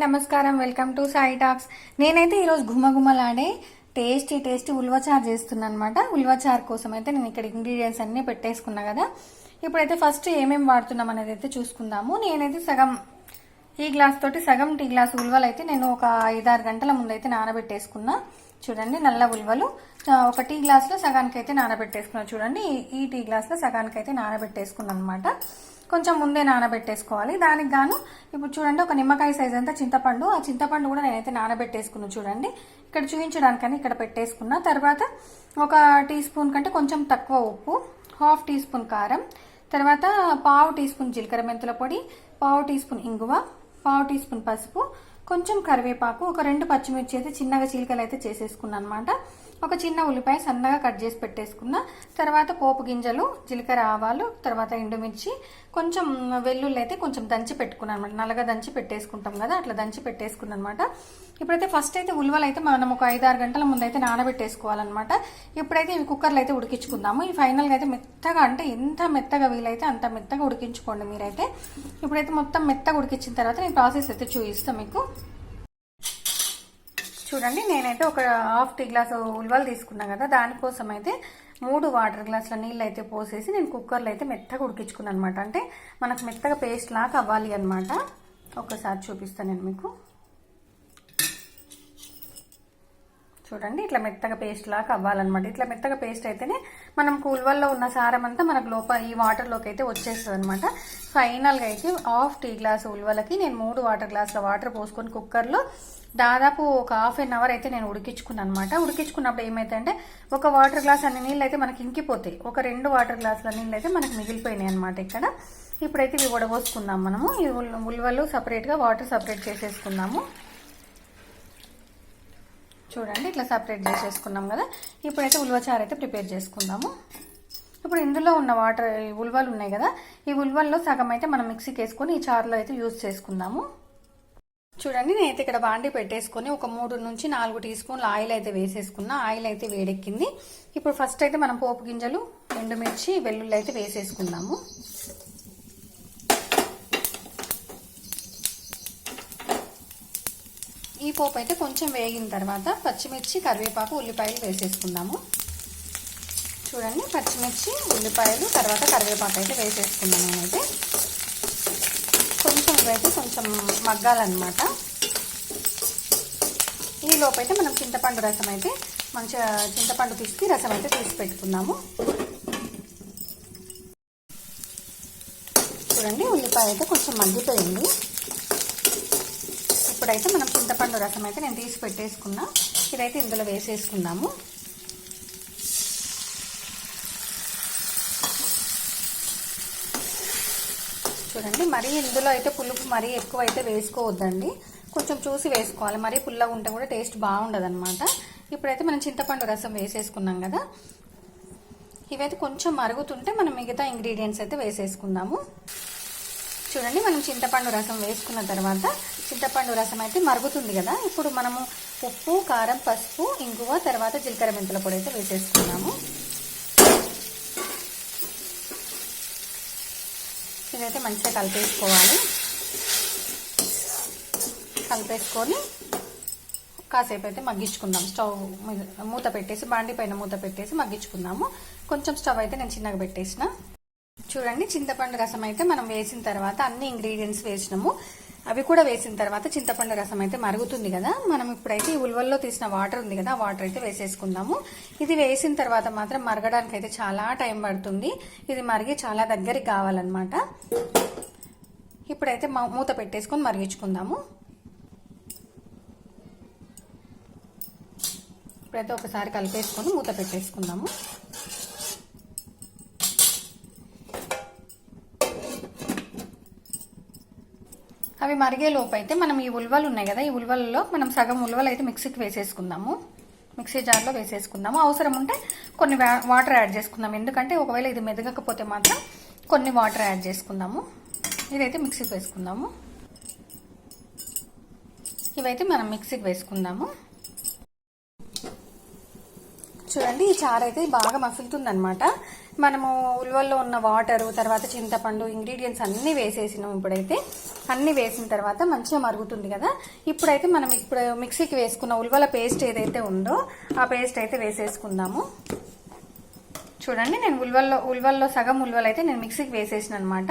నమస్కారం welcome to Sai talks. నేనైతే ఈరోజు ఘుమఘుమలాడే టేస్టీ టేస్టీ ఉల్వచారు చేస్తున్నాను అనమాట ఉల్వచారు కోసం అయితే నేను ఇక్కడ ఇంగ్రీడియంట్స్ అన్నీ పెట్టేసుకున్నా కదా. ఇప్పుడైతే ఫస్ట్ ఏమేమి వాడుతున్నాం అనేది అయితే చూసుకుందాము. నేనైతే సగం ఈ గ్లాస్ తోటి సగం టీ గ్లాస్ ఉల్వలు అయితే నేను ఒక ఐదారు గంటల ముందు అయితే నానబెట్టేసుకున్నా. చూడండి నల్ల ఉల్వలు. ఒక టీ గ్లాస్లో సగానికి అయితే నానబెట్టేసుకున్నా. చూడండి ఈ- ఈ టీ గ్లాస్లో సగానికి అయితే నానబెట్టేసుకున్నాను అనమాట కొంచెం ముందే నానబెట్టేసుకోవాలి. దానికి గాను ఇప్పుడు చూడండి ఒక నిమ్మకాయ సైజ్ అంతా చింతపండు. ఆ చింతపండు కూడా నేనైతే నానబెట్టేసుకున్నాను చూడండి. ఇక్కడ చూపించడానికని ఇక్కడ పెట్టేసుకున్నా. తర్వాత ఒక టీ స్పూన్ కంటే కొంచెం తక్కువ ఉప్పు హాఫ్ టీ స్పూన్ కారం తర్వాత పావు టీ స్పూన్ జీలకర్ర మెంతుల పొడి పావు టీ స్పూన్ ఇంగువ పావు టీ స్పూన్ పసుపు కొంచెం కరివేపాకు ఒక రెండు పచ్చిమిర్చి అయితే చిన్నగా చీలికలు అయితే చేసేసుకున్నాను అనమాట ఒక చిన్న ఉల్లిపాయ సన్నగా కట్ చేసి పెట్టేసుకున్న తర్వాత పోపు గింజలు జీలకర్ర ఆవాలు తర్వాత ఎండుమిర్చి కొంచెం వెల్లుల్లి అయితే కొంచెం దంచి పెట్టుకున్నాను అనమాట నల్లగా దంచి పెట్టేసుకుంటాం కదా అట్లా దంచి పెట్టేసుకున్నాను అనమాట ఇప్పుడైతే ఫస్ట్ అయితే ఉల్వలు అయితే మనం ఒక ఐదు ఆరు గంటల ముందు అయితే నానబెట్టేసుకోవాలన్నమాట. ఇప్పుడైతే ఇవి కుక్కర్లో అయితే ఉడికించుకుందాము. ఈ ఫైనల్గా అయితే మెత్తగా అంటే ఎంత మెత్తగా వీలైతే అంత మెత్తగా ఉడికించుకోండి మీరైతే. ఇప్పుడైతే మొత్తం మెత్తగా ఉడికించిన తర్వాత నేను ప్రాసెస్ అయితే చూపిస్తాను మీకు. చూడండి నేనైతే ఒక హాఫ్ టీ గ్లాస్ ఉల్వలు తీసుకున్నాను కదా దానికోసం అయితే మూడు వాటర్ గ్లాసుల నీళ్ళు అయితే పోసేసి నేను కుక్కర్లో అయితే మెత్తగా ఉడికించుకున్నాను అనమాట అంటే మనకు మెత్తగా పేస్ట్ లాగా అవ్వాలి అనమాట ఒకసారి చూపిస్తాను నేను మీకు. చూడండి ఇట్లా మెత్తగా పేస్ట్ లాగా అవ్వాలన్నమాట. ఇట్లా మెత్తగా పేస్ట్ అయితేనే మనం కూల్వల్లో ఉన్న సారం అంతా మనకు లోపల ఈ వాటర్లోకి అయితే వచ్చేస్తుంది అనమాట ఫైనల్గా అయితే హాఫ్ టీ గ్లాస్ ఉల్వలకి నేను మూడు వాటర్ గ్లాసుల వాటర్ పోసుకొని కుక్కర్లో దాదాపు ఒక హాఫ్ అన్ అవర్ అయితే నేను ఉడికించుకున్నాను అనమాట ఉడికించుకున్నప్పుడు ఏమైతే ఒక వాటర్ గ్లాస్ అన్ని నీళ్ళు అయితే మనకి ఇంకిపోతాయి. ఒక రెండు వాటర్ గ్లాసుల నీళ్ళు అయితే మనకి మిగిలిపోయినాయి అనమాట ఇక్కడ. ఇప్పుడైతే ఇవి వడబోసుకుందాం మనము. ఈ ఉల్- ఉల్వలు సపరేట్గా వాటర్ సపరేట్ చేసేసుకుందాము. చూడండి ఇట్లా సపరేట్ చేసేసుకున్నాం కదా. ఇప్పుడైతే ఉల్వచారు అయితే ప్రిపేర్ చేసుకుందాము. ఇప్పుడు ఇందులో ఉన్న వాటర్ ఈ ఉల్వలు ఉన్నాయి కదా. ఈ ఉల్వల్లో సగం అయితే మనం మిక్సీకి వేసుకొని ఈ చారులో అయితే యూజ్ చేసుకుందాము. చూడండి నేనైతే ఇక్కడ బాండి పెట్టేసుకొని ఒక మూడు నుంచి నాలుగు టీ స్పూన్ల ఆయిల్ అయితే వేసేసుకున్నా. ఆయిల్ అయితే వేడెక్కింది. ఇప్పుడు ఫస్ట్ అయితే మనం పోపు గింజలు ఎండుమిర్చి వెల్లుల్లి అయితే వేసేసుకుందాము. ఈ పోపు అయితే కొంచెం వేగిన తర్వాత పచ్చిమిర్చి కరివేపాకు ఉల్లిపాయలు వేసేసుకుందాము. చూడండి పచ్చిమిర్చి ఉల్లిపాయలు తర్వాత కరివేపాకు అయితే వేసేసుకున్నాను నేనైతే. కొంచెం ఇవైతే కొంచెం మగ్గాలన్నమాట. ఈ లోపైతే మనం చింతపండు రసం అయితే మంచిగా చింతపండు పిసికి రసం అయితే తీసి పెట్టుకుందాము. చూడండి ఉల్లిపాయ అయితే కొంచెం మగ్గిపోయింది. ఇప్పుడైతే మనం చింతపండు రసం అయితే నేను తీసి పెట్టేసుకున్నా. ఇదైతే ఇందులో వేసేసుకుందాము. చూడండి మరీ ఇందులో అయితే పులుపు మరీ ఎక్కువ అయితే వేసుకోవద్దండి. కొంచెం చూసి వేసుకోవాలి. మరీ పుల్లగా ఉంటే కూడా టేస్ట్ బాగుండదు అనమాట ఇప్పుడైతే మనం చింతపండు రసం వేసేసుకున్నాం కదా. ఇవైతే కొంచెం మరుగుతుంటే మనం మిగతా ఇంగ్రీడియంట్స్ అయితే వేసేసుకుందాము. చూడండి మనం చింతపండు రసం వేసుకున్న తర్వాత చింతపండు రసం అయితే మరుగుతుంది కదా. ఇప్పుడు మనము ఉప్పు కారం పసుపు ఇంగువ తర్వాత జీలకర్ర మెంతుల పొడి అయితే వేసేసుకున్నాము. ఇదైతే మంచిగా కలిపేసుకోవాలి. కలిపేసుకొని కాసేపు అయితే మగ్గించుకుందాం. స్టవ్ మూత పెట్టేసి బాండి పైన మూత పెట్టేసి మగ్గించుకుందాము. కొంచెం స్టవ్ అయితే నేను చిన్నగా పెట్టేసిన. చూడండి చింతపండు రసం అయితే మనం వేసిన తర్వాత అన్ని ఇంగ్రీడియంట్స్ వేసినాము. అవి కూడా వేసిన తర్వాత చింతపండు రసం అయితే మరుగుతుంది కదా. మనం ఇప్పుడైతే ఈ ఉల్వల్లో తీసిన వాటర్ ఉంది కదా వాటర్ అయితే వేసేసుకుందాము. ఇది వేసిన తర్వాత మాత్రం మరగడానికి అయితే చాలా టైం పడుతుంది. ఇది మరిగి చాలా దగ్గరికి కావాలన్నమాట. ఇప్పుడైతే మూత పెట్టేసుకొని మరిగించుకుందాము. ఇప్పుడైతే ఒకసారి కలిపేసుకొని మూత పెట్టేసుకుందాము. అవి మరిగే లోపు అయితే మనం ఈ ఉల్వలు ఉన్నాయి కదా ఈ ఉల్వలలో మనం సగం ఉల్వలు అయితే మిక్సీకి వేసేసుకుందాము. మిక్సీ జార్లో వేసేసుకుందాము. అవసరం ఉంటే కొన్ని వాటర్ యాడ్ చేసుకుందాం ఎందుకంటే ఒకవేళ ఇది మెదగకపోతే మాత్రం కొన్ని వాటర్ యాడ్ చేసుకుందాము. ఇదైతే మిక్సీకి వేసుకుందాము. ఇవైతే మనం మిక్సీకి వేసుకుందాము. చూడండి ఈ చారు అయితే బాగా మసులుతుందనమాట మనము ఉల్వల్లో ఉన్న వాటరు తర్వాత చింతపండు ఇంగ్రీడియంట్స్ అన్నీ వేసేసినాం ఇప్పుడైతే. అన్నీ వేసిన తర్వాత మంచిగా మరుగుతుంది కదా. ఇప్పుడైతే మనం ఇప్పుడు మిక్సీకి వేసుకున్న ఉల్వల పేస్ట్ ఏదైతే ఉందో ఆ పేస్ట్ అయితే వేసేసుకుందాము. చూడండి నేను ఉల్వల్లో ఉల్వల్లో సగం ఉల్వలు అయితే నేను మిక్సీకి వేసేసిన అనమాట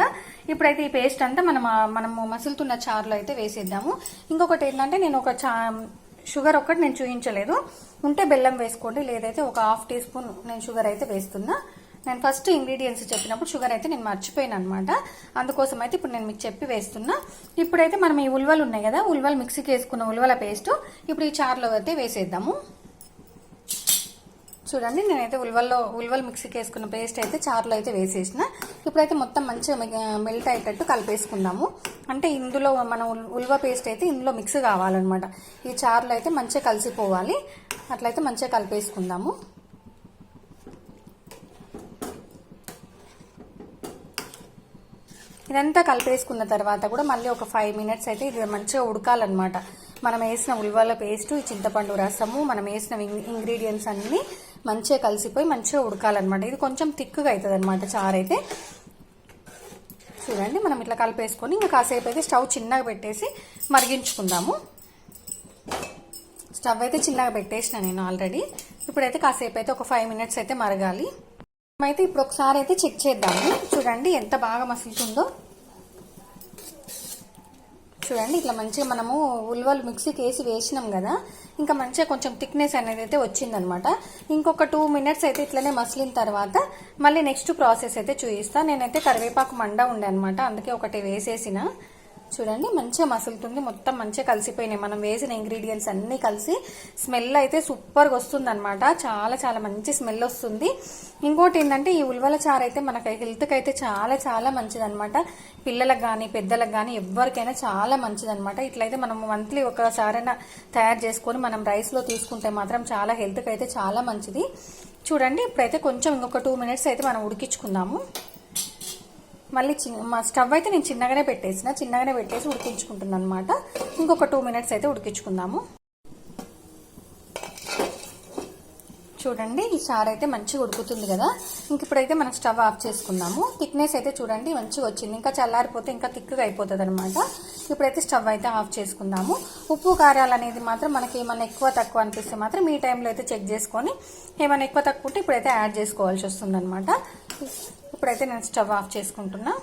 ఇప్పుడైతే ఈ పేస్ట్ అంతా మనం మనము మసులుతున్న చారులో అయితే వేసేద్దాము. ఇంకొకటి ఏంటంటే నేను ఒక చా షుగర్ ఒక్కటి నేను చూపించలేదు ఉంటే బెల్లం వేసుకోండి లేదైతే ఒక హాఫ్ టీ స్పూన్ నేను షుగర్ అయితే వేస్తున్నా. నేను ఫస్ట్ ఇంగ్రీడియంట్స్ చెప్పినప్పుడు షుగర్ అయితే నేను మర్చిపోయాను అనమాట అందుకోసం అయితే ఇప్పుడు నేను మీకు చెప్పి వేస్తున్నా. ఇప్పుడైతే మనం ఈ ఉల్వలు ఉన్నాయి కదా ఉల్వలు మిక్సీకి వేసుకున్న ఉల్వల పేస్ట్ ఇప్పుడు ఈ చారులో అయితే వేసేద్దాము. చూడండి నేనైతే ఉల్వల్లో ఉల్వల్ మిక్సీకి వేసుకున్న పేస్ట్ అయితే చారులో అయితే వేసేసిన. ఇప్పుడైతే మొత్తం మంచిగా మెల్ట్ అయ్యేటట్టు కలిపేసుకుందాము. అంటే ఇందులో మనం ఉల్వ పేస్ట్ అయితే ఇందులో మిక్స్ కావాలన్నమాట. ఈ చారులో అయితే మంచిగా కలిసిపోవాలి. అట్లయితే మంచిగా కలిపేసుకుందాము. ఇదంతా కలిపేసుకున్న తర్వాత కూడా మళ్ళీ ఒక ఫైవ్ మినిట్స్ అయితే ఇది మంచిగా ఉడకాలన్నమాట. మనం వేసిన ఉల్వల పేస్ట్ ఈ చింతపండు రసము మనం వేసిన ఇంగ్రీడియంట్స్ అన్నీ మంచిగా కలిసిపోయి మంచిగా ఉడకాలన్నమాట. ఇది కొంచెం థిక్గా అవుతుంది అనమాట చారు అయితే చూడండి మనం ఇట్లా కలిపేసుకొని ఇంకా కాసేపు అయితే స్టవ్ చిన్నగా పెట్టేసి మరిగించుకుందాము. స్టవ్ అయితే చిన్నగా పెట్టేసిన నేను ఆల్రెడీ. ఇప్పుడైతే కాసేపు అయితే ఒక ఫైవ్ మినిట్స్ అయితే మరగాలి. అయితే ఇప్పుడు ఒకసారి అయితే చెక్ చేద్దాము. చూడండి ఎంత బాగా మసులుతుందో. చూడండి ఇట్లా మంచిగా మనము ఉల్వలు మిక్సీకి వేసి వేసినాం కదా ఇంకా మంచిగా కొంచెం థిక్నెస్ అనేది అయితే వచ్చిందనమాట. ఇంకొక టూ మినిట్స్ అయితే ఇట్లనే మసిలిన తర్వాత మళ్ళీ నెక్స్ట్ ప్రాసెస్ అయితే చూపిస్తాను నేనైతే కరివేపాకు మండ ఉండే అనమాట అందుకే ఒకటి వేసేసిన. చూడండి మంచిగా మసులుతుంది. మొత్తం మంచిగా కలిసిపోయినాయి. మనం వేసిన ఇంగ్రీడియంట్స్ అన్నీ కలిసి స్మెల్ అయితే సూపర్గా వస్తుంది అనమాట చాలా చాలా మంచి స్మెల్ వస్తుంది. ఇంకోటి ఏంటంటే ఈ ఉల్వల చారు అయితే మనకి హెల్త్కి అయితే చాలా చాలా మంచిదనమాట పిల్లలకు కానీ పెద్దలకు కానీ ఎవరికైనా చాలా మంచిదనమాట ఇట్లయితే మనం మంత్లీ ఒకసారైనా తయారు చేసుకొని మనం రైస్లో తీసుకుంటే మాత్రం చాలా హెల్త్కి అయితే చాలా మంచిది. చూడండి ఇప్పుడైతే కొంచెం ఇంకొక టూ మినిట్స్ అయితే మనం ఉడికించుకుందాము. మళ్ళీ మా స్టవ్ అయితే నేను చిన్నగానే పెట్టేసిన చిన్నగానే పెట్టేసి ఉడికించుకుంటున్నాను అనమాట ఇంకొక టూ మినిట్స్ అయితే ఉడికించుకుందాము. చూడండి ఈ చారు అయితే మంచిగా ఉడుకుతుంది కదా. ఇంక ఇప్పుడైతే మనం స్టవ్ ఆఫ్ చేసుకుందాము. థిక్నెస్ అయితే చూడండి మంచిగా వచ్చింది. ఇంకా చల్లారిపోతే ఇంకా థిక్గా అయిపోతుంది అనమాట ఇప్పుడైతే స్టవ్ అయితే ఆఫ్ చేసుకుందాము. ఉప్పు కారాలు అనేది మాత్రం మనకి ఏమైనా ఎక్కువ తక్కువ అనిపిస్తే మాత్రం ఈ టైంలో అయితే చెక్ చేసుకొని ఏమైనా ఎక్కువ తక్కువ ఉంటే ఇప్పుడైతే యాడ్ చేసుకోవాల్సి వస్తుంది అనమాట ఇప్పుడైతే నేను స్టవ్ ఆఫ్ చేసుకుంటున్నా.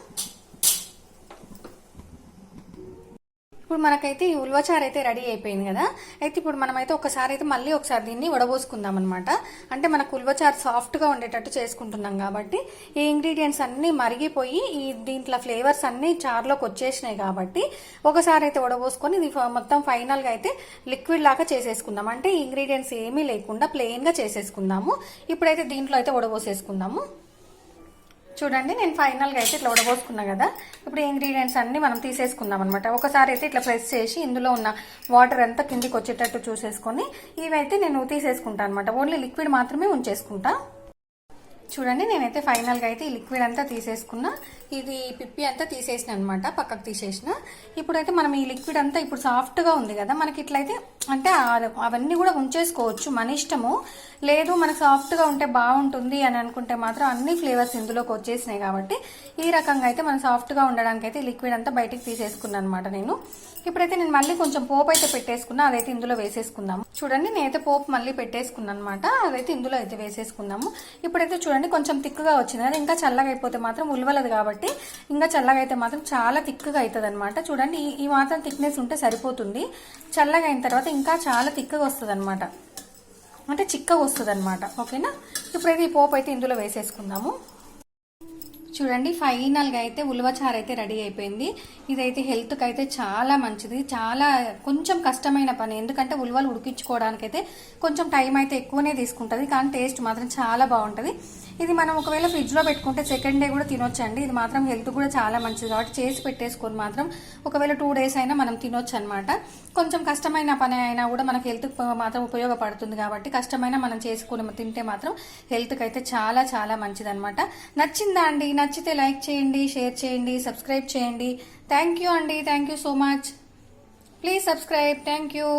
ఇప్పుడు మనకైతే ఈ ఉల్వచారు అయితే రెడీ అయిపోయింది కదా. అయితే ఇప్పుడు మనమైతే ఒకసారి అయితే మళ్ళీ ఒకసారి దీన్ని వడబోసుకుందాం అనమాట అంటే మనకు ఉల్వచారు సాఫ్ట్గా ఉండేటట్టు చేసుకుంటున్నాం కాబట్టి ఈ ఇంగ్రీడియంట్స్ అన్నీ మరిగిపోయి ఈ దీంట్లో ఫ్లేవర్స్ అన్నీ చారులోకి వచ్చేసినాయి కాబట్టి ఒకసారి అయితే వడబోసుకొని ఇది మొత్తం ఫైనల్గా అయితే లిక్విడ్ లాగా చేసేసుకుందాం. అంటే ఈ ఇంగ్రీడియంట్స్ ఏమీ లేకుండా ప్లెయిన్గా చేసేసుకుందాము. ఇప్పుడైతే దీంట్లో అయితే వడబోసేసుకుందాము. చూడండి నేను ఫైనల్గా అయితే ఇట్లా ఉడబోసుకున్నా కదా. ఇప్పుడు ఇంగ్రీడియంట్స్ అన్ని మనం తీసేసుకుందాం అనమాట ఒకసారి అయితే ఇట్లా ప్రెస్ చేసి ఇందులో ఉన్న వాటర్ అంతా కిందికి వచ్చేటట్టు చూసేసుకొని ఇవైతే నేను తీసేసుకుంటాను అనమాట ఓన్లీ లిక్విడ్ మాత్రమే ఉంచేసుకుంటా. చూడండి నేనైతే ఫైనల్గా అయితే ఈ లిక్విడ్ అంతా తీసేసుకున్నా. ఇది పిప్పి అంతా తీసేసిన అనమాట పక్కకు తీసేసిన. ఇప్పుడైతే మనం ఈ లిక్విడ్ అంతా ఇప్పుడు సాఫ్ట్గా ఉంది కదా మనకి ఇట్లయితే అంటే అవన్నీ కూడా ఉంచేసుకోవచ్చు. మన ఇష్టము. లేదు మనకు సాఫ్ట్గా ఉంటే బాగుంటుంది అని అనుకుంటే మాత్రం అన్ని ఫ్లేవర్స్ ఇందులోకి వచ్చేసినాయి కాబట్టి ఈ రకంగా అయితే మనం సాఫ్ట్గా ఉండడానికి అయితే లిక్విడ్ అంతా బయటికి తీసేసుకున్నాను అనమాట నేను. ఇప్పుడైతే నేను మళ్ళీ కొంచెం పోపు అయితే పెట్టేసుకున్నా అదైతే ఇందులో వేసేసుకుందాము. చూడండి నేనైతే పోపు మళ్ళీ పెట్టేసుకున్నాను అనమాట అదైతే ఇందులో అయితే వేసేసుకుందాము ఇప్పుడైతే చూడండి కొంచెం తిక్కుగా వచ్చింది. అది ఇంకా చల్లగా అయిపోతే మాత్రం ఉల్వలదు కాబట్టి ఇంకా చల్లగా అయితే మాత్రం చాలా తిక్కుగా అవుతుంది చూడండి ఈ మాత్రం థిక్నెస్ ఉంటే సరిపోతుంది. చల్లగా అయిన తర్వాత ఇంకా చాలా తిక్కగా వస్తుంది అనమాట అంటే చిక్కగా వస్తుంది అనమాట ఓకేనా ఇప్పుడైతే ఈ పోపు అయితే ఇందులో వేసేసుకుందాము. చూడండి ఫైనల్గా అయితే ఉలవచారు అయితే రెడీ అయిపోయింది. ఇదైతే హెల్త్కి అయితే చాలా మంచిది. చాలా కొంచెం కష్టమైన పని. ఎందుకంటే ఉలవలు ఉడికించుకోవడానికైతే కొంచెం టైం అయితే ఎక్కువనే తీసుకుంటుంది. కానీ టేస్ట్ మాత్రం చాలా బాగుంటుంది. ఇది మనం ఒకవేళ ఫ్రిడ్జ్లో పెట్టుకుంటే సెకండ్ డే కూడా తినొచ్చండి. ఇది మాత్రం హెల్త్ కూడా చాలా మంచిది. కాబట్టి చేసి పెట్టేసుకొని మాత్రం ఒకవేళ టూ డేస్ అయినా మనం తినొచ్చు అనమాట కొంచెం కష్టమైన పని అయినా కూడా మనకు హెల్త్ మాత్రం ఉపయోగపడుతుంది కాబట్టి కష్టమైన మనం చేసుకుని తింటే మాత్రం హెల్త్కి అయితే చాలా చాలా మంచిది అనమాట నచ్చిందా అండి? నచ్చితే లైక్ చేయండి షేర్ చేయండి సబ్స్క్రైబ్ చేయండి. థ్యాంక్ యూ అండి. Thank you so much please subscribe thank you